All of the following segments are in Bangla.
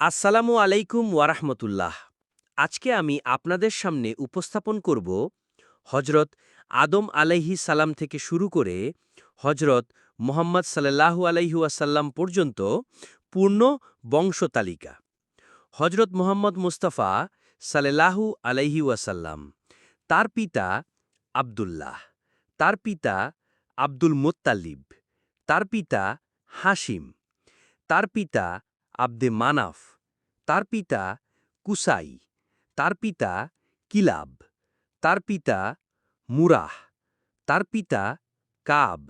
আসসালামু আলাইকুম ওয়ারাহমতুল্লাহ আজকে আমি আপনাদের সামনে উপস্থাপন করব হজরত আদম আলাইহি সালাম থেকে শুরু করে হজরত মোহাম্মদ সাল্লাল্লাহু আলাইহি ওয়াসাল্লাম পর্যন্ত পূর্ণ বংশতালিকা হজরত মোহাম্মদ মুস্তাফা সাল্লাল্লাহু আলাইহি ওয়াসাল্লাম, তার পিতা আব্দুল্লাহ, তার পিতা আব্দুল মোত্তালিব, তার পিতা হাসিম তার পিতা আব্দে মানাফ তার পিতা কুসাই তার পিতা কিলাব তার পিতা মুরাহ তার পিতা কাব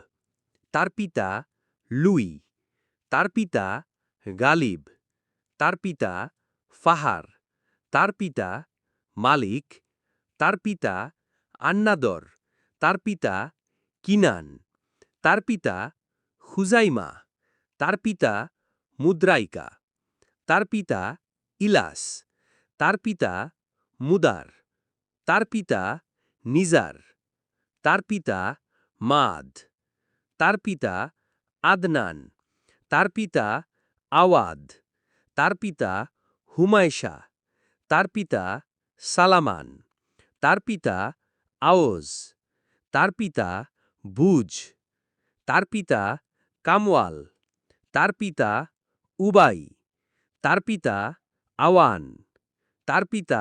তার পিতা লুই তার পিতা গালিব তার পিতা ফাহার তার পিতা মালিক তার পিতা আন্নাদর তার পিতা কিনান তার পিতা হুজাইমা তার পিতা মুদ্রাইকা তার পিতা ইলাস তার পিতা মুদার তার পিতা নিজার তার পিতা মাদ তার পিতা আদনান তার পিতা আওয়াদ তার পিতা হুমায়শা তার পিতা সালামান তার পিতা আওজ তার পিতা বুজ তার পিতা কামওয়াল তার পিতা উবাই তার পিতা আওয়ান তার পিতা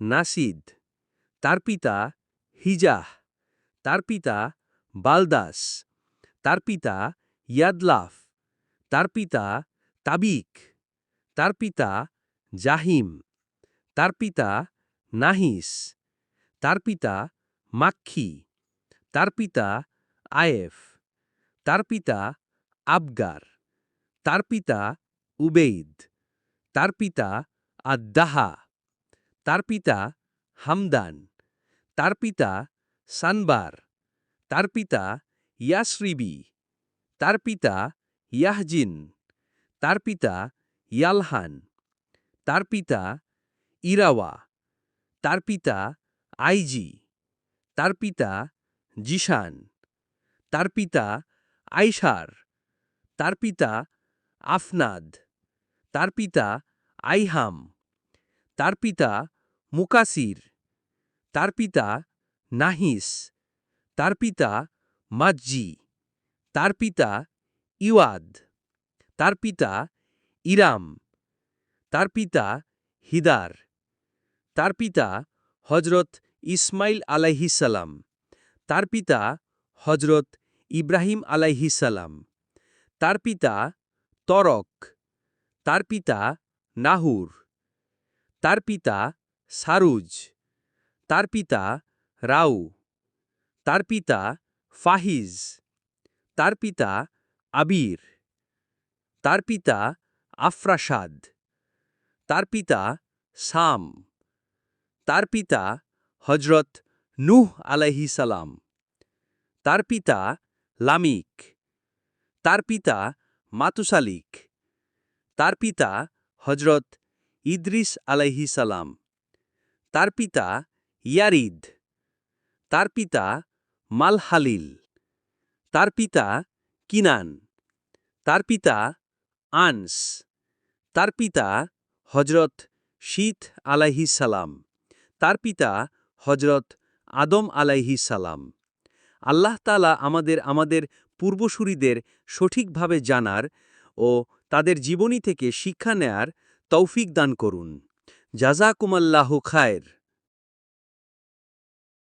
নাসিদ তার পিতা হিজাহ তার পিতা বালদাস তার পিতা ইয়াদলাফ তার পিতা তাবিক তার পিতা জাহিম তার পিতা নাহিস তার পিতা মাক্ষী তার পিতা আয়েফ তার পিতা আবগার তার পিতা উবেইদ তার পিতা আদ্দাহা তার পিতা হামদান তার পিতা সানবার তার পিতা ইয়াসরিবি তার পিতা ইয়াহজিন তার পিতা ইয়ালহান তার পিতা ইরাওয়া তার পিতা আইজি তার পিতা জিশান তার পিতা আইসার তার পিতা আফনাদ তার পিতা আইহাম তার পিতা মুকাসির তার পিতা নাহিস তার পিতা মাজ্জি তার পিতা ইওয়াদ তার পিতা ইরাম তার পিতা হিদার তার পিতা হজরত ইসমাইল আলাইহিসালাম তার পিতা হজরত ইব্রাহিম আলাইহিসালাম তার পিতা তরক তার পিতা নাহুর তার পিতা সারুজ তার পিতা রাউ তার পিতা ফাহিজ তার পিতা আবির তার পিতা আফরাসাদ তার পিতা সাম তার পিতা হজরত নুহ আলাইহি সালাম তার পিতা লামিক তার পিতা মাতুসালিক তার পিতা হজরত ইদ্রিস আলাইহি সালাম। তার পিতা ইয়ারিদ। তার পিতা মালহালিল। তার পিতা কিনান। তার পিতা আনস। তার পিতা হজরত শীত আলাইহি সালাম। তার পিতা হজরত আদম আলাইহি সালাম। আল্লাহ তালা আমাদের আমাদের পূর্বসূরিদের সঠিকভাবে জানার ও তাদের জীবনী থেকে শিক্ষা নেয়ার তৌফিক দান করুন। জাজাকুমাল্লাহ খায়ের।